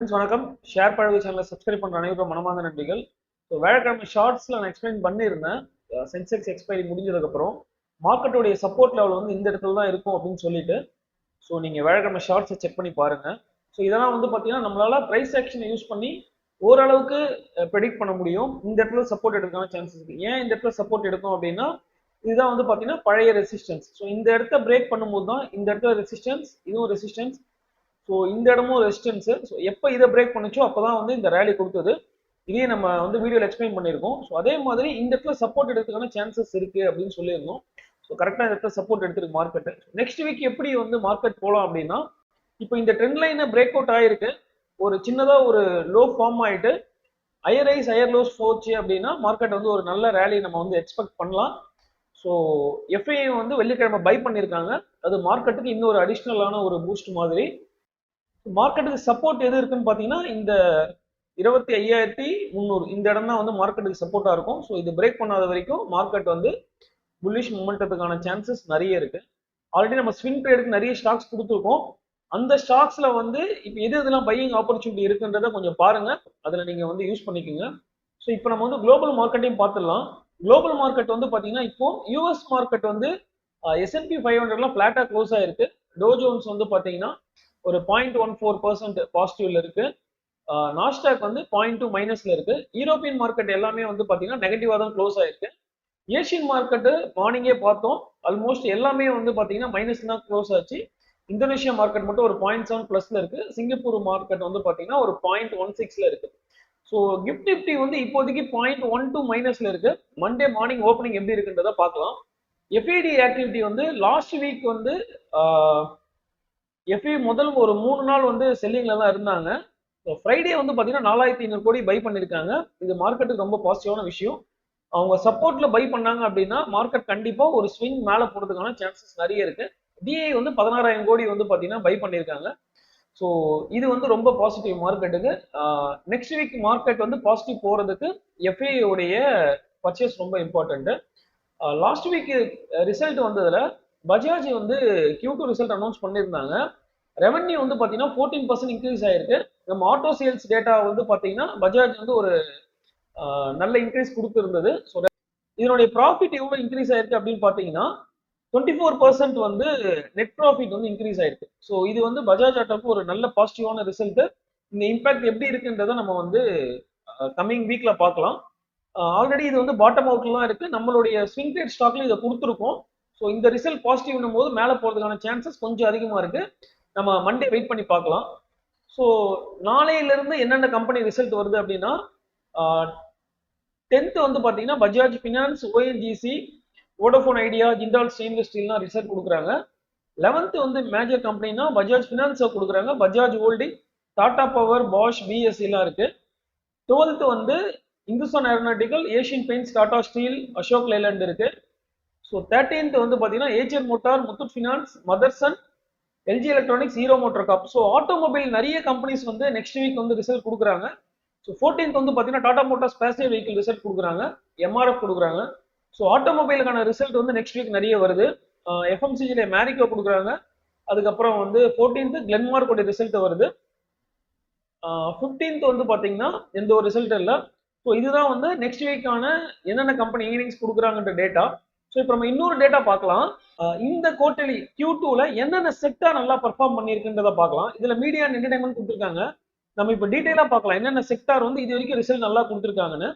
Friends வணக்கம். Share பழகு சேனலை சப்ஸ்கிரைப் பண்ணுற அனைவரும் மனமார்ந்த நன்றிகள். ஸோ வேலைக்கிழமை ஷார்ட்ஸில் நான் எக்ஸ்பிளைன் பண்ணியிருந்தேன். சென்செக்ஸ் எக்ஸ்பைரி முடிஞ்சதுக்கப்புறம் மார்க்கெட்டுடைய சப்போர்ட் லெவல் வந்து இந்த இடத்துல தான் இருக்கும் அப்படின்னு சொல்லிட்டு. ஸோ நீங்கள் வேலைக்கிழமை ஷார்ட்ஸை செக் பண்ணி பாருங்கள் ஸோ இதெல்லாம் வந்து பார்த்தீங்கன்னா நம்மளால ப்ரைஸ் ஆக்ஷனை யூஸ் பண்ணி ஓரளவுக்கு ப்ரெடிக்ட் பண்ண முடியும். இந்த இடத்துல சப்போர்ட் எடுக்கான சான்சஸ் இருக்கு. ஏன் இந்த இடத்துல சப்போர்ட் எடுக்கும் அப்படின்னா இதுதான் வந்து பார்த்தீங்கன்னா பழைய ரெசிஸ்டன்ஸ் ஸோ இந்த இடத்த பிரேக் பண்ணும்போது தான் இந்த இடத்துல ரெசிஸ்டன்ஸ் இதுவும் ரெசிஸ்டன்ஸ் ஸோ இந்த இடமும் ரெசிஸ்டன்ஸு ஸோ எப்போ இதை பிரேக் பண்ணுச்சோ அப்போ தான் வந்து இந்த ரேலி கொடுத்தது. இதே நம்ம வந்து வீடியோவில் எக்ஸ்பிளைன் பண்ணியிருக்கோம். ஸோ அதே மாதிரி இந்த இடத்துல சப்போர்ட் எடுக்கிறதுக்கான சான்சஸ் இருக்குது அப்படின்னு சொல்லியிருந்தோம். ஸோ கரெக்டாக இந்த இடத்துல சப்போர்ட் எடுத்துருக்கு மார்க்கெட்டு நெக்ஸ்ட் வீக் எப்படி வந்து மார்க்கெட் போகலாம் அப்படின்னா இப்போ இந்த ட்ரெண்ட் லைனை பிரேக் அவுட் ஆகிருக்கு ஒரு சின்னதாக ஒரு லோ ஃபார்ம் ஆகிட்டு ஹையர் ஐஸ் ஹையர் லோஸ் போச்சு அப்படின்னா மார்க்கெட் வந்து ஒரு நல்ல ரேலி நம்ம வந்து எக்ஸ்பெக்ட் பண்ணலாம். ஸோ எஃப்ஐ வந்து வெள்ளிக்கிழமை பை பண்ணியிருக்காங்க. அது மார்க்கெட்டுக்கு இன்னொரு அடிஷ்னலான ஒரு பூஸ்ட் மாதிரி. மார்க்கெட்டுக்கு சப்போர்ட் எது இருக்குன்னு பார்த்தீங்கன்னா இந்த இருபத்தி ஐயாயிரத்தி முந்நூறு. இந்த இடம் தான் வந்து மார்க்கெட்டுக்கு சப்போர்ட்டாக இருக்கும். ஸோ இது பிரேக் பண்ணாத வரைக்கும் மார்க்கெட் வந்து புல்லிஷ் மூமெண்டத்துக்கான சான்சஸ் நிறைய இருக்கு. ஆல்ரெடி நம்ம ஸ்விங் ட்ரேடுக்கு நிறைய ஸ்டாக்ஸ் கொடுத்துருக்கோம். அந்த ஸ்டாக்ஸ்ல வந்து இப்போ எது இதெல்லாம் பையிங் ஆப்பர்ச்சுனிட்டி இருக்குன்றத கொஞ்சம் பாருங்க. அதில் நீங்க வந்து யூஸ் பண்ணிக்கோங்க. ஸோ இப்போ நம்ம வந்து குளோபல் மார்க்கெட்டையும் பார்த்துடலாம். குளோபல் மார்க்கெட் வந்து பார்த்தீங்கன்னா இப்போ யூஎஸ் மார்க்கெட் வந்து எஸ்என்பி ஃபைவ் ஹண்ட்ரட்லாம் ஃப்ளாட்டாக க்ளோஸ் ஆயிருக்கு. டோ ஜோன்ஸ் வந்து பார்த்தீங்கன்னா ஒரு பாயிண்ட் ஒன் ஃபோர் பர்சன்ட் பாசிட்டிவ்ல இருக்கு. நாஸ்டாக் வந்து பாயிண்ட் டூ மைனஸ்ல இருக்கு. யூரோப்பியன் மார்க்கெட் எல்லாமே வந்து பார்த்தீங்கன்னா நெகட்டிவா தான் க்ளோஸ் ஆயிருக்கு. ஏஷியன் மார்க்கெட்டு மார்னிங்கே பார்த்தோம். ஆல்மோஸ்ட் எல்லாமே வந்து பார்த்தீங்கன்னா மைனஸ் தான் க்ளோஸ் ஆச்சு. இந்தோனேஷியா மார்க்கெட் மட்டும் ஒரு பாயிண்ட் செவன் பிளஸ்ல இருக்கு. சிங்கப்பூர் மார்க்கெட் வந்து பார்த்தீங்கன்னா ஒரு பாயிண்ட் ஒன் சிக்ஸ்ல இருக்கு. ஸோ கிஃப்ட் நிஃப்டி வந்து இப்போதைக்கு பாயிண்ட் ஒன் டூ மைனஸ்ல இருக்கு. மண்டே மார்னிங் ஓப்பனிங் எப்படி இருக்குன்றத பார்க்கலாம். எஃப்ஐடி ஆக்டிவிட்டி வந்து லாஸ்ட் வீக் வந்து எஃப்ஏ முதல் ஒரு மூணு நாள் வந்து செல்லிங்ல தான் இருந்தாங்க. ஃப்ரைடே வந்து பார்த்தீங்கன்னா நாலாயிரத்தி ஐநூறு கோடி பை பண்ணியிருக்காங்க இது மார்க்கெட்டுக்கு ரொம்ப பாசிட்டிவான விஷயம். அவங்க சப்போர்ட்ல பை பண்ணாங்க அப்படின்னா மார்க்கெட் கண்டிப்பா ஒரு ஸ்விங் மேலே போறதுக்கான சான்சஸ் நிறைய இருக்கு. டிஐ வந்து பதினாறாயிரம் கோடி வந்து பார்த்தீங்கன்னா பை பண்ணியிருக்காங்க ஸோ இது வந்து ரொம்ப பாசிட்டிவ் மார்க்கெட்டுக்கு நெக்ஸ்ட் வீக் மார்க்கெட் வந்து பாசிட்டிவ் போறதுக்கு எஃப்ஐ உடைய பர்ச்சேஸ் ரொம்ப இம்பார்ட்டன்ட் லாஸ்ட் வீக் ரிசல்ட் வந்ததுல பஜாஜ் வந்து கியூ டூ ரிசல்ட் அனௌன்ஸ் பண்ணியிருந்தாங்க. ரெவன்யூ வந்து பார்த்தீங்கன்னா ஃபோர்டீன் பர்சன்ட் இன்க்ரீஸ் ஆயிருக்கு. நம்ம ஆட்டோ சேல்ஸ் டேட்டா வந்து பார்த்தீங்கன்னா பஜாஜ் வந்து ஒரு நல்ல இன்க்ரீஸ் கொடுத்துருந்தது. ஸோ இதனுடைய ப்ராஃபிட் எவ்வளோ இன்க்ரீஸ் ஆயிருக்கு அப்படின்னு பார்த்தீங்கன்னா டுவெண்ட்டி ஃபோர் பர்சன்ட் வந்து நெட் ப்ராஃபிட் வந்து இன்க்ரீஸ் ஆயிருக்கு. ஸோ இது வந்து பஜாஜ் ஆட்டோக்கு ஒரு நல்ல பாசிட்டிவான ரிசல்ட் இந்த இம்பாக்ட் எப்படி இருக்குன்றத நம்ம வந்து கம்மிங் வீக்ல பார்க்கலாம். ஆல்ரெடி இது வந்து பாட்டம் அவுட்லாம் இருக்கு. நம்மளுடைய ஸ்விங் ரேட் ஸ்டாக்ல இதை கொடுத்துருக்கோம். ஸோ இந்த ரிசல்ட் பாசிட்டிவ்னும் போது மேலே போகிறதுக்கான சான்சஸ் கொஞ்சம் அதிகமாக இருக்கு. நம்ம மண்டே வெயிட் பண்ணி பார்க்கலாம். ஸோ நாளையிலிருந்து என்னென்ன கம்பெனி ரிசல்ட் வருது அப்படின்னா டென்த் வந்து பார்த்தீங்கன்னா Bajaj Finance ONGC Vodafone Idea Jindal Stainless ஸ்டீல்லாம் result கொடுக்குறாங்க. லெவன்த்து வந்து மேஜர் கம்பெனினா பஜாஜ் ஃபினான்ஸை கொடுக்குறாங்க. Bajaj Holding Tata Power Bosch பிஎஸ்சிலாம் இருக்கு. டுவெல்த்து வந்து Hindustan aeronautical Asian paints Tata steel Ashok Leyland இருக்குது ஸோ தேர்ட்டீன்த் வந்து பார்த்தீங்கன்னா Eicher motor Muthoot finance Motherson LG electronics Hero motor corp so automobile நிறைய கம்பெனிஸ் வந்து நெக்ஸ்ட் வீக் வந்து result கொடுக்குறாங்க. So fourteenth வந்து பார்த்தீங்கன்னா Tata motors passenger vehicle result கொடுக்குறாங்க. எம்ஆர்எஃப் கொடுக்குறாங்க. ஸோ ஆட்டோமொபைலுக்கான ரிசல்ட் வந்து நெக்ஸ்ட் வீக் நிறைய வருது. எஃப்எம்சிஜில மேரிக்கோ கொடுக்குறாங்க. அதுக்கப்புறம் வந்து ஃபோர்டீன்த் உடைய ரிசல்ட் வருது. ஃபிஃப்டீன்த் வந்து பார்த்தீங்கன்னா எந்த ஒரு ரிசல்ட் இல்லை. ஸோ இதுதான் வந்து நெக்ஸ்ட் வீக்கான என்னென்ன கம்பெனி ஈவினிங்ஸ் கொடுக்குறாங்கன்ற டேட்டா ஸோ இப்போ நம்ம இன்னொரு டேட்டா பார்க்கலாம். இந்த கோட்டலி கியூ டூல என்னென்ன செக்டார் நல்லா பர்ஃபார்ம் பண்ணியிருக்குன்றதை பார்க்கலாம். இதுல மீடியா அண்ட் என்டர்டைன்மெண்ட் கொடுத்துருக்காங்க. நம்ம இப்போ டீட்டெயிலாக பார்க்கலாம். என்னென்ன செக்டார் வந்து இது வரைக்கும் ரிசல்ட் நல்லா கொடுத்துருக்காங்கன்னு.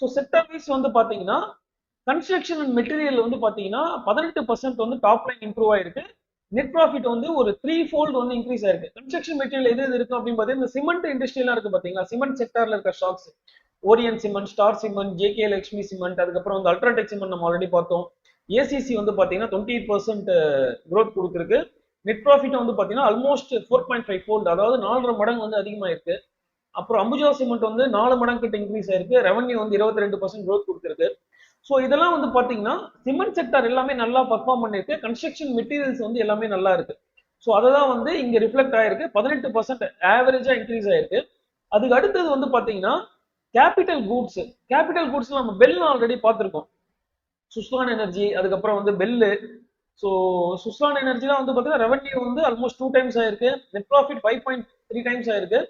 ஸோ செக்டார் வைஸ் வந்து பார்த்தீங்கன்னா கன்ஸ்ட்ரக்ஷன் அண்ட் மெட்டீரியல் வந்து பார்த்தீங்கன்னா பதினெட்டு பர்சன்ட் வந்து டாப் லைன் இம்ப்ரூவ் ஆயிருக்கு. நெட் ப்ராஃபிட் வந்து ஒரு த்ரீ ஃபோல்டு வந்து இன்க்ரீஸ் ஆயிருக்கு. கன்ஸ்ட்ரக்ஷன் மெட்டீரியல் எது எது இருக்கும் அப்படின்னு பார்த்தீங்கன்னா இந்த சிமெண்ட் இண்டஸ்ட்ரியெல்லாம் இருக்கு பார்த்தீங்களா? சிமெண்ட் செக்டாரில் இருக்க stocks Orient cement star cement JK Lakshmi cement அதுக்கப்புறம் வந்து அல்ட்ராடெக் சிமெண்ட் நம்ம ஆல்ரெடி பார்த்தோம். ஏசிசி வந்து பார்த்தீங்கன்னா டுவெண்ட்டி எயிட் பர்சன்ட் க்ரோத் கொடுத்துருக்கு. நெட் ப்ராஃபிட் வந்து பார்த்தீங்கன்னா almost four point five fold அதாவது நாலரை மடங்கு வந்து அதிகமாக இருக்கு அப்புறம் அம்புஜா சிமெண்ட் வந்து நாலு மடங்கு கிட்ட இன்க்ரீஸ் ஆயிருக்கு. ரெவன்யூ வந்து இருபத்தி ரெண்டு பர்சன்ட் க்ரோத் கொடுத்துருக்கு. ஸோ இதெல்லாம் வந்து பார்த்தீங்கன்னா சிமெண்ட் செக்டர் எல்லாமே நல்லா பர்ஃபார்ம் பண்ணிருக்கு கன்ஸ்ட்ரக்ஷன் மெட்டீரியல்ஸ் வந்து எல்லாமே நல்லா இருக்கு. ஸோ அதை தான் வந்து இங்கே ரிஃப்ளெக்ட் ஆயிருக்கு. பதினெட்டு பர்சன்ட் ஆவரேஜாக இன்க்ரீஸ் ஆயிருக்கு. அதுக்கு அடுத்தது வந்து பார்த்தீங்கன்னா கேபிட்டல் கூட்ஸ் கேபிட்டல் கூட்ஸ் நம்ம பெல் ஆல்ரெடி பார்த்துருக்கோம். சுஸ்லான் எனர்ஜி அதுக்கப்புறம் வந்து பெல்லு ஸோ சுஸ்லான் எனர்ஜி தான் வந்து பார்த்தீங்கன்னா ரெவன்யூ வந்து ஆல்மோஸ்ட் டூ டைம்ஸ் ஆயிருக்கு. Net profit five point three times ஆயிருக்கு.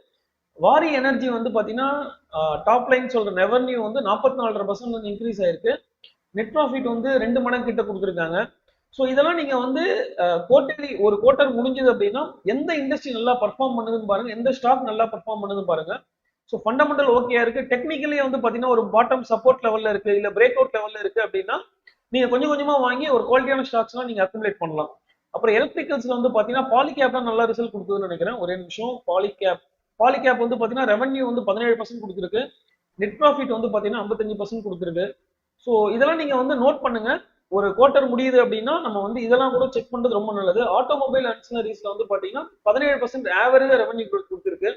வாரி எனர்ஜி வந்து பார்த்தீங்கன்னா டாப் லைன் சொல்ற ரெவன்யூ வந்து நாற்பத்தி நாலரை பர்சன்ட் வந்து இன்க்ரீஸ் ஆயிருக்கு. நெட் ப்ராஃபிட் வந்து ரெண்டு மடங்கு கிட்ட கொடுத்துருக்காங்க. ஸோ இதெல்லாம் நீங்க வந்து குவார்டர்லி ஒரு குவார்ட்டர் முடிஞ்சது அப்படின்னா எந்த இண்டஸ்ட்ரி நல்லா பர்ஃபார்ம் பண்ணுதுன்னு பாருங்க. எந்த ஸ்டாக் நல்லா பர்ஃபார்ம் பண்ணுதுன்னு பாருங்க. ஸோ ஃபண்டமெண்டல் ஓகேயா இருக்கு. டெக்னிக்கலி வந்து பார்த்தீங்கன்னா ஒரு பாட்டம் சப்போர்ட் லெவல்ல இருக்கு. இல்லை பிரேக் அவுட் லெவல்ல இருக்கு அப்படின்னா நீங்க கொஞ்சம் கொஞ்சமா வாங்கி ஒரு குவாலிட்டியான ஸ்டாக்ஸ்லாம் நீங்க அக்குமுலேட் பண்ணலாம். அப்புறம் எலக்ட்ரிக்கல்ஸ்ல வந்து பாத்தீங்கன்னா பாலிகேப் தான் நல்ல ரிசல்ட் கொடுக்குதுன்னு நினைக்கிறேன். ஒரே நிமிஷம். பாலிகேப் பாலிகேப் வந்து பாத்தீங்கன்னா ரெவன்யூ வந்து பதினேழு பர்சன்ட் கொடுத்துருக்கு. நெட் ப்ராஃபிட் வந்து பாத்தீங்கன்னா ஐம்பத்தஞ்சு பர்சன்ட் கொடுத்துருக்கு. ஸோ இதெல்லாம் நீங்க வந்து நோட் பண்ணுங்க. ஒரு குவார்டர் முடியுது அப்படின்னா நம்ம வந்து இதெல்லாம் கூட செக் பண்றது ரொம்ப நல்லது. ஆட்டோமொபைல் அன்சினரிஸ்ல வந்து பாத்தீங்கன்னா பதினேழு பர்சன்ட் ஆவரேஜா ரெவன்யூ கொடுத்துருக்கு.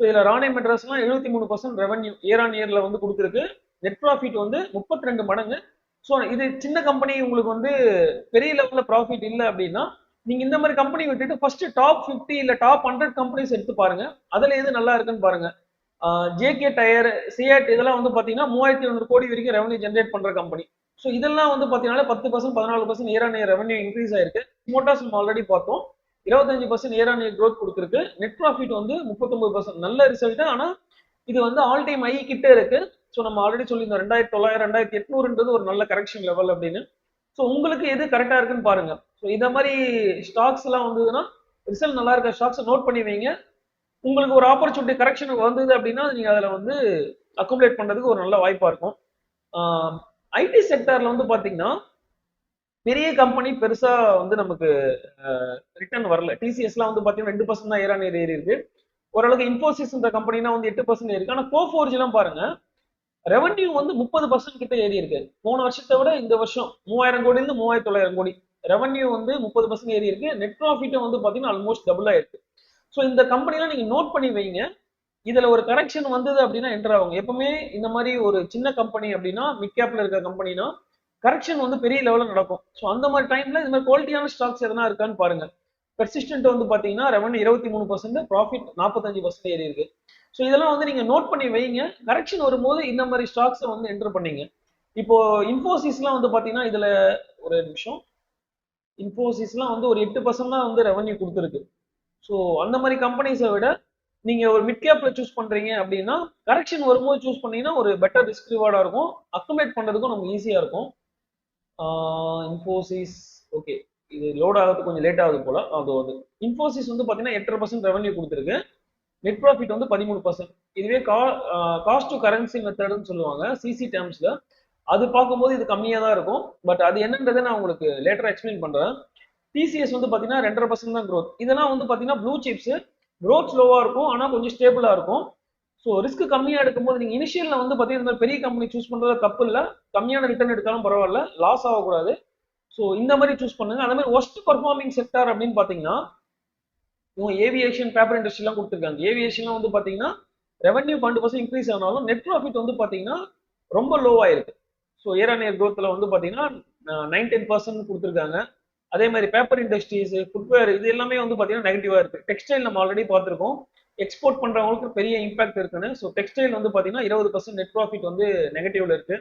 ஸோ இதில் ராணே மெட்ராஸ்லாம் எழுபத்தி மூணு பர்சன்ட் ரெவன்யூ இயர் ஆன் இயரில் வந்து கொடுத்துருக்கு. நெட் ப்ராஃபிட் வந்து முப்பத்தி ரெண்டு மடங்கு. ஸோ இது சின்ன கம்பெனி உங்களுக்கு வந்து பெரிய லெவலில் ப்ராஃபிட் இல்லை அப்படின்னா நீங்கள் இந்த மாதிரி கம்பெனி விட்டுட்டு ஃபர்ஸ்ட் டாப் ஃபிஃப்டி இல்லை டாப் ஹண்ட்ரட் கம்பெனிஸ் எடுத்து பாருங்க. அதில் எது நல்லா இருக்குன்னு பாருங்க. ஜேகே டயர் சியாட் இதெல்லாம் வந்து பார்த்தீங்கன்னா மூவாயிரத்தி ஐநூறு கோடி வரைக்கும் ரெவன்யூ ஜென்ரேட் பண்ணுற கம்பெனி ஸோ இதெல்லாம் வந்து பார்த்தீங்கன்னா பத்து பர்சன்ட் பதினாலு percent year on year revenue increase ஆயிருக்கு. மோட்டார்ஸ் நம்ம ஆல்ரெடி பார்த்தோம். இருபத்தஞ்சு percent year on year growth கொடுத்துருக்கு. நெட் ப்ராஃபிட் வந்து முப்பத்தொன்பது பர்சன்ட் நல்ல ரிசல்ட் ஆனால் இது வந்து ஆல் டைம் ஐ கிட்டே இருக்கு. ஸோ நம்ம ஆல்ரெடி சொல்லியிருந்தோம் ரெண்டாயிரத்தி தொள்ளாயிரம் ரெண்டாயிரத்தி எட்நூறுன்றது ஒரு நல்ல கரெக்ஷன் லெவல் அப்படின்னு. ஸோ உங்களுக்கு எது கரெக்டாக இருக்குன்னு பாருங்க. ஸோ இந்த மாதிரி ஸ்டாக்ஸ் எல்லாம் வந்ததுன்னா ரிசல்ட் நல்லா இருக்க ஸ்டாக்ஸை நோட் பண்ணி வைங்க. உங்களுக்கு ஒரு ஆப்பர்ச்சுனிட்டி கரெக்ஷன் வந்தது அப்படின்னா நீங்கள் அதில் வந்து அக்குமுலேட் பண்ணுறதுக்கு ஒரு நல்ல வாய்ப்பாக இருக்கும். ஐடி செக்டாரில் வந்து பார்த்தீங்கன்னா பெரிய கம்பெனி பெருசாக வந்து நமக்கு ரிட்டர்ன் வரல. டிசிஎஸ்லாம் வந்து பாத்தீங்கன்னா ரெண்டு பர்சன்ட் தான் ஏறான ஏறி இருக்கு. ஓரளவுக்கு இன்ஃபோசிஸ் இந்த கம்பெனினா வந்து எட்டு பர்சன்ட் இருக்கு. ஆனா கோஃபோர்ஜ் எல்லாம் பாருங்க ரெவன்யூ வந்து முப்பது பர்சன்ட் கிட்ட ஏறி இருக்கு. போன வருஷத்தை விட இந்த வருஷம் மூவாயிரம் கோடி இருந்து மூவாயிரத்தி தொள்ளாயிரம் கோடி. ரெவன்யூ வந்து முப்பது பர்சன்ட் ஏறி இருக்கு. நெட் ப்ராஃபிட்டும் வந்து பாத்தீங்கன்னா ஆல்மோஸ்ட் டபுள் ஆயிருக்கு. ஸோ இந்த கம்பெனிலாம் நீங்க நோட் பண்ணி வைங்க. இதுல ஒரு கரெக்ஷன் வந்தது அப்படின்னா என்டர் ஆகும் எப்பவுமே இந்த மாதிரி ஒரு சின்ன கம்பெனி அப்படின்னா மிட் கேப்ல இருக்க கம்பெனினா கரெக்ஷன் வந்து பெரிய லெவலில் நடக்கும். ஸோ அந்த மாதிரி டைம்ல இந்த மாதிரி குவாலிட்டியான ஸ்டாக்ஸ் எதனா இருக்கான்னு பாருங்க. பெர்சிஸ்டன்ட் வந்து பார்த்தீங்கன்னா ரெவன்யூ இருபத்தி மூணு பர்சன்ட் ப்ராஃபிட் நாற்பத்தஞ்சு பர்சன்ட் ஏறி இருக்கு. ஸோ இதெல்லாம் வந்து நீங்கள் நோட் பண்ணி வைங்க. கரெக்ஷன் வரும்போது இந்த மாதிரி ஸ்டாக்ஸை வந்து என்டர் பண்ணீங்க. இப்போ இன்ஃபோசிஸ்லாம் வந்து பார்த்தீங்கன்னா இதில் ஒரு நிமிஷம். இன்ஃபோசிஸ்லாம் வந்து ஒரு எட்டு பர்சன்ட் தான் வந்து ரெவன்யூ கொடுத்துருக்கு. ஸோ அந்த மாதிரி கம்பெனிஸை விட நீங்கள் ஒரு மிட் கேப்பில் சூஸ் பண்ணுறீங்க அப்படின்னா கரெக்ஷன் வரும்போது சூஸ் பண்ணீங்கன்னா ஒரு பெட்டர் ரிஸ்க் ரிவார்டாக இருக்கும். அக்குமேட் பண்ணுறதுக்கும் நமக்கு ஈஸியாக இருக்கும். இன்ஃபோசிஸ் ஓகே இது லோட் ஆகிறது கொஞ்சம் லேட் ஆகுது போல. அது வந்து இன்ஃபோசிஸ் வந்து பார்த்தீங்கன்னா எட்டரை பர்சன்ட் ரெவன்யூ கொடுத்துருக்கு. நெட் ப்ராஃபிட் வந்து பதிமூணு பர்சன்ட் இதுவே கா காஸ்ட் டு கரன்சி மெத்தட்னு சொல்லுவாங்க. சிசி டேர்ம்ஸ்ல அது பார்க்கும்போது இது கம்மியாக தான் இருக்கும். பட் அது என்னன்றதை நான் உங்களுக்கு லேட்டராக எக்ஸ்பிளைன் பண்ணுறேன் டிசிஎஸ் வந்து பார்த்தீங்கன்னா ரெண்டரை பர்சன்ட் தான் க்ரோத் இதெல்லாம் வந்து பார்த்தீங்கன்னா ப்ளூ சிப்ஸ் க்ரோத் ஸ்லோவாக இருக்கும். ஆனால் கொஞ்சம் ஸ்டேபிளாக இருக்கும். ஸோ ரிஸ்க் கம்மியாக எடுக்கும்போது நீங்கள் இனிஷியலில் வந்து பார்த்தீங்கன்னா இந்த மாதிரி பெரிய கம்பெனி சூஸ் பண்ணுறது தப்பு இல்லை. கம்மியான ரிட்டர்ன் எடுத்தாலும் பரவாயில்ல. லாஸ் ஆகக்கூடாது. ஸோ இந்த மாதிரி சூஸ் பண்ணுங்க. அந்த மாதிரி ஒஸ்ட் பர்ஃபார்மிங் செக்டார் அப்படின்னு பார்த்தீங்கன்னா இவங்க ஏவியேஷன் பேப்பர் இண்டஸ்ட்ரிலாம் கொடுத்துருக்காங்க. ஏவியேஷன்லாம் வந்து பார்த்தீங்கன்னா ரெவன்யூ பன்னெண்டு பர்சன்ட் இன்க்ரீஸ் ஆனாலும் நெட் ப்ராஃபிட் வந்து பார்த்தீங்கன்னா ரொம்ப லோவா இருக்கு. ஸோ இயர் ஆன் இயர் க்ரோத்தில் வந்து பார்த்தீங்கன்னா நைன் டென் பர்சன்ட் கொடுத்துருக்காங்க. அதே மாதிரி பேப்பர் இண்டஸ்ட்ரீஸ் ஃபுட்வேர் இது எல்லாமே வந்து பார்த்தீங்கன்னா நெகட்டிவாக இருக்கு. டெக்ஸ்டைல் நம்ம ஆல்ரெடி பார்த்துருக்கோம். எக்ஸ்போர்ட் பண்ணுறவங்களுக்கு பெரிய இம்பாக்ட் இருக்குன்னு. ஸோ டெக்ஸ்டைல் வந்து பார்த்தீங்கன்னா இருபது பர்சன்ட் நெட் ப்ராஃபிட் வந்து நெகட்டிவ்ல இருக்கு.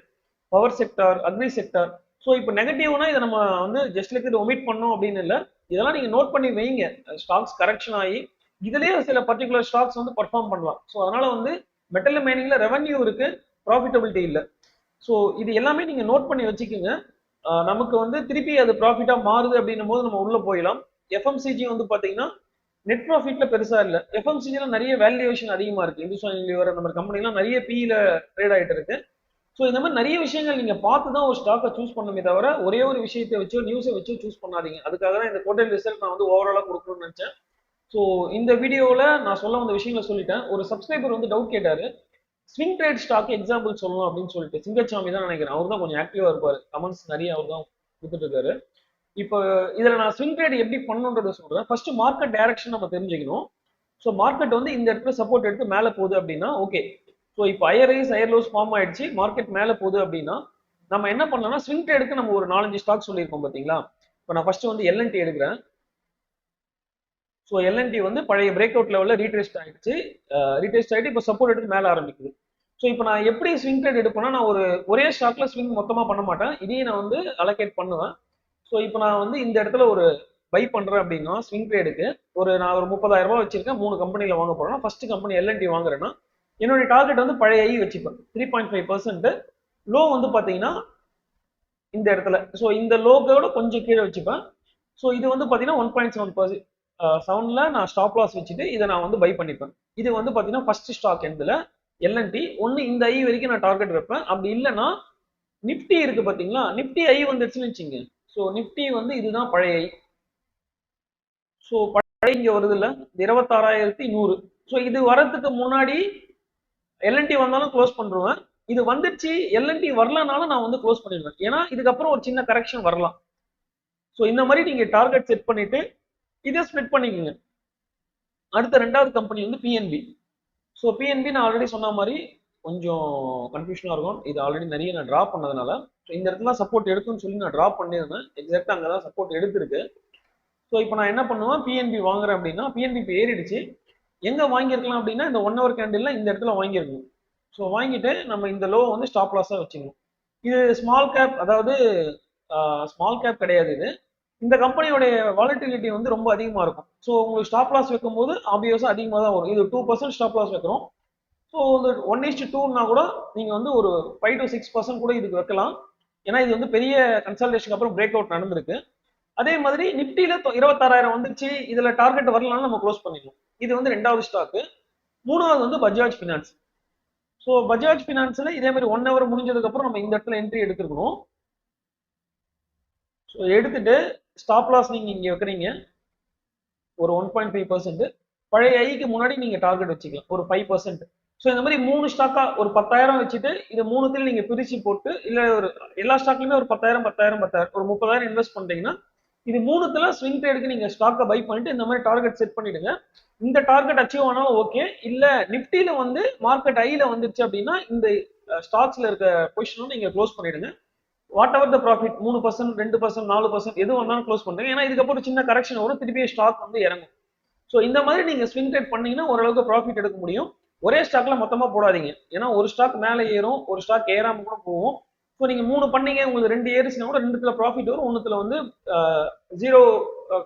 Power sector agri sector so இப்போ நெகட்டிவ்னா இதை நம்ம வந்து ஜஸ்ட் லைக் இது ஒமிட் பண்ணோம் அப்படின்னு இல்லை. இதெல்லாம் நீங்கள் நோட் பண்ணி வைங்க. ஸ்டாக்ஸ் கரெக்ஷன் ஆகி இதுலயே சில பர்டிகுலர் ஸ்டாக்ஸ் வந்து பர்ஃபார்ம் பண்ணலாம். ஸோ அதனால வந்து மெட்டல் மைனிங்கில் ரெவன்யூ இருக்கு ப்ராஃபிட்டபிலிட்டி இல்லை. ஸோ இது எல்லாமே நீங்கள் நோட் பண்ணி வச்சுக்கோங்க. நமக்கு வந்து திருப்பி அது ப்ராஃபிட்டாக மாறுது அப்படின்னும் போது நம்ம உள்ளே போயிடலாம். எஃப்எம்சிஜி வந்து பார்த்தீங்கன்னா நெட் ப்ராஃபிட்ல பெருசா இல்ல. எஃப்எம்சிஜில நிறைய வேல்யூவேஷன் அதிகமா இருக்கு. இந்துஸ்தான் லிவர் அந்த மாதிரி கம்பெனிலாம் நிறைய பியில ட்ரேட் ஆயிட்டு இருக்கு. ஸோ இந்த மாதிரி நிறைய விஷயங்கள் நீங்கள் பார்த்து தான் ஒரு ஸ்டாக்கை சூஸ் பண்ணணுமே தவிர ஒரே ஒரு விஷயத்தை வச்சோ நியூஸை வச்சோ சூஸ் பண்ணாதீங்க. அதுக்காக தான் இந்த கோட்டை ரிசல்ட் நான் வந்து ஓவராலாக கொடுக்கணும்னு நினச்சேன். ஸோ இந்த வீடியோவில் நான் சொல்ல வந்த விஷயங்களை சொல்லிட்டேன். ஒரு சப்ஸ்கிரைபர் வந்து டவுட் கேட்டார். ஸ்விங் ட்ரேட் ஸ்டாக் எக்ஸாம்பிள் சொல்லணும் அப்படின்னு சொல்லிட்டு சிங்கச்சாமி தான் நினைக்கிறேன். அவர் தான் கொஞ்சம் ஆக்டிவாக இருப்பார். கமெண்ட்ஸ் நிறைய அவர் தான் கொடுத்துட்டு இருக்காரு இப்போ இதில் நான் ஸ்விங் ட்ரேட் எப்படி பண்ணணுன்றத சொல்கிறேன் ஃபர்ஸ்ட் மார்க்கெட் டைரக்ஷன் நம்ம தெரிஞ்சுக்கணும். ஸோ மார்க்கெட் வந்து இந்த இடத்துல சப்போர்ட் எடுத்து மேலே போகுது அப்படின்னா ஓகே ஸோ இப்போ higher highs higher lows form ஆயிடுச்சு. மார்க்கெட் மேலே போகுது அப்படின்னா நம்ம என்ன பண்ணலாம்னா ஸ்விங் ட்ரேடுக்கு நம்ம ஒரு நாலஞ்சு ஸ்டாக் சொல்லியிருக்கோம் பார்த்தீங்களா? இப்போ நான் ஃபர்ஸ்ட் வந்து எல்என்டி எடுக்கிறேன். ஸோ எல்என்டி வந்து பழைய பிரேக் அவுட் லெவலில் ரீட்ரெஸ்ட் ஆயிடுச்சு. ரீட்ரெஸ்ட் ஆகிட்டு இப்போ சப்போர்ட் எடுத்து மேலே ஆரம்பிக்குது. ஸோ இப்போ நான் எப்படி ஸ்விங் ட்ரேட் எடுப்பேன்னா நான் ஒரு ஒரே ஸ்டாக்ல ஸ்விங் மொத்தமாக பண்ண மாட்டேன். இதையும் நான் வந்து அலோகேட் பண்ணுவேன். ஸோ இப்போ நான் வந்து இந்த இடத்துல ஒரு பை பண்ணுறேன் அப்படின்னா ஸ்விங் ட்ரேடுக்கு ஒரு நான் ஒரு முப்பதாயிரம் ரூபாய் வச்சிருக்கேன். மூணு கம்பெனியில் வாங்க போகிறேன்னா ஃபர்ஸ்ட் கம்பெனி எல்என்டி வாங்குறேன்னா என்னுடைய டார்கெட் வந்து பழைய ஐ வச்சுப்பேன் three point five percent low வந்து பார்த்தீங்கன்னா இந்த இடத்துல. ஸோ இந்த லோக்கோட கொஞ்சம் கீழே வச்சுப்பேன். ஸோ இது வந்து பார்த்தீங்கன்னா ஒன் பாயிண்ட் செவன் பர்சன்ட் செவனில் நான் ஸ்டாப் லாஸ் வச்சுட்டு இதை நான் வந்து பை பண்ணிப்பேன். இது வந்து பார்த்தீங்கன்னா ஃபர்ஸ்ட் ஸ்டாக் எண்டில் எல்என்டி ஒன்று இந்த ஐ வரைக்கும் நான் டார்கெட் வைப்பேன். அப்படி இல்லைன்னா நிஃப்டி இருக்கு பார்த்தீங்களா நிஃப்டி ஐ வந்துருச்சுன்னு வச்சுங்க ஸோ நிஃப்டி வந்து இதுதான் பழைய ஐ ஸோ பழைய இங்கே வருது இல்லை இருபத்தாறாயிரத்தி நூறு. ஸோ இது வரதுக்கு முன்னாடி எல்என்டி வந்தாலும் க்ளோஸ் பண்ணுவேன் இது வந்துச்சு எல்என்டி வரலனாலும் நான் வந்து க்ளோஸ் பண்ணிடுவேன். ஏன்னா இதுக்கப்புறம் ஒரு சின்ன கரெக்ஷன் வரலாம். ஸோ இந்த மாதிரி நீங்க டார்கெட் செட் பண்ணிட்டு இதை ஸ்ப்ளிட் பண்ணிக்கோங்க. அடுத்த ரெண்டாவது கம்பெனி வந்து பிஎன்பி ஸோ பிஎன்பி நான் ஆல்ரெடி சொன்ன மாதிரி கொஞ்சம் கன்ஃபியூஷனாக இருக்கும். இது ஆல்ரெடி நிறைய நான் ட்ராப் பண்ணதுனால. ஸோ இந்த இடத்துல சப்போர்ட் எடுக்குன்னு சொல்லி நான் ட்ராப் பண்ணியிருந்தேன். எக்ஸாக்டாக அங்கே தான் சப்போர்ட் எடுத்திருக்கு. ஸோ இப்போ நான் என்ன பண்ணுவேன்? பிஎன்பி வாங்குறேன் அப்படின்னா பிஎன்பி இப்போ ஏறிடுச்சு. எங்கே வாங்கியிருக்கலாம் அப்படின்னா இந்த ஒன் ஹவர் கேண்டில் இந்த இடத்துல வாங்கியிருக்கணும். ஸோ வாங்கிட்டு நம்ம இந்த லோ வந்து ஸ்டாப் லாஸாக வச்சுக்கணும். இது ஸ்மால் கேப் அதாவது ஸ்மால் கேப் கிடையாது இது. இந்த கம்பெனியோடைய வாலட்டிலிட்டி வந்து ரொம்ப அதிகமாக இருக்கும். ஸோ உங்களுக்கு ஸ்டாப் லாஸ் வைக்கும்போது ஆப்வியஸாக அதிகமாக தான் வரும். இது டூ பர்சன்ட் ஸ்டாப் லாஸ் வைக்கிறோம். ஸோ இந்த ஒன் இஸ்ட் டூன்னா கூட நீங்கள் வந்து ஒரு ஃபைவ் டு சிக்ஸ் பர்சன்ட் கூட இதுக்கு வைக்கலாம். ஏன்னா இது வந்து பெரிய கன்சல்டேஷனுக்கு அப்புறம் பிரேக் அவுட் நடந்திருக்கு. அதே மாதிரி நிப்டியில இருபத்தாறாயிரம் வந்துச்சு. இதுல டார்கெட் வரலனாலும் நம்ம க்ளோஸ் பண்ணிடலாம். இது வந்து ரெண்டாவது ஸ்டாக்கு மூணாவது வந்து பஜாஜ் ஃபினான்ஸ் ஸோ பஜாஜ் ஃபினான்ஸ்ல இதே மாதிரி ஒன் ஹவர் முடிஞ்சதுக்கு அப்புறம் நம்ம இந்த இடத்துல என்ட்ரி எடுத்துருக்கணும். ஸோ எடுத்துட்டு ஸ்டாப் லாஸ் நீங்க இங்க வைக்கிறீங்க. ஒரு ஒன் பாயிண்ட் ஃபைவ் பர்சன்ட் பழைய ஐக்கு முன்னாடி நீங்க டார்கெட் வச்சுக்கலாம். ஒரு ஃபைவ் பர்சன்ட் ஸோ இந்த மாதிரி மூணு ஸ்டாக்கா ஒரு பத்தாயிரம் வச்சுட்டு இது மூணுத்துல நீங்க பிரிச்சு போட்டு இல்ல ஒரு எல்லா ஸ்டாக்லயுமே ஒரு பத்தாயிரம் பத்தாயிரம் பத்தாயிரம் ஒரு முப்பதாயிரம் இன்வெஸ்ட் பண்றீங்கன்னா இது மூணுத்துல ஸ்விங் ட்ரேடுக்கு நீங்க ஸ்டாக்கை பை பண்ணிட்டு இந்த மாதிரி டார்கெட் செட் பண்ணிடுங்க. இந்த டார்கெட் அச்சீவ் ஆனாலும் ஓகே இல்ல நிப்டியில வந்து மார்க்கெட் ஐல வந்துருச்சு அப்படின்னா இந்த ஸ்டாக்ஸ்ல இருக்க பொசிஷனும் நீங்க க்ளோஸ் பண்ணிடுங்க. வாட் எவர் த ப்ராஃபிட் மூணு பர்சன்ட் ரெண்டு பர்சன்ட் நாலு பர்சன்ட் எது வந்தாலும் க்ளோஸ் பண்ணுங்க ஏன்னா இதுக்கப்புறம் சின்ன கரெக்ஷன் வரும். திருப்பி ஸ்டாக் வந்து இறங்கும். ஸோ இந்த மாதிரி நீங்க ஸ்விங் ட்ரேட் பண்ணீங்கன்னா ஓரளவுக்கு ப்ராஃபிட் எடுக்க முடியும். ஒரே ஸ்டாக்ல மொத்தமா போடாதீங்க. ஏன்னா ஒரு ஸ்டாக் மேலே ஏறும் ஒரு ஸ்டாக் ஏறாம கூட போகும். ஸோ நீங்கள் மூணு பண்ணீங்க உங்களுக்கு ரெண்டு ஏறிச்சுனா கூட ரெண்டுத்துல ப்ராஃபிட் வரும். ஒன்றுத்துல வந்து ஜீரோ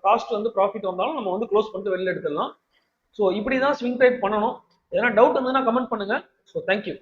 காஸ்ட் வந்து ப்ராஃபிட் வந்தாலும் நம்ம வந்து க்ளோஸ் பண்ணிட்டு வெளில எடுத்துடலாம். ஸோ இப்படி தான் ஸ்விங் ட்ரேட் பண்ணணும். எதனா டவுட் இருந்ததுன்னா கமெண்ட் பண்ணுங்கள் ஸோ தேங்க்யூ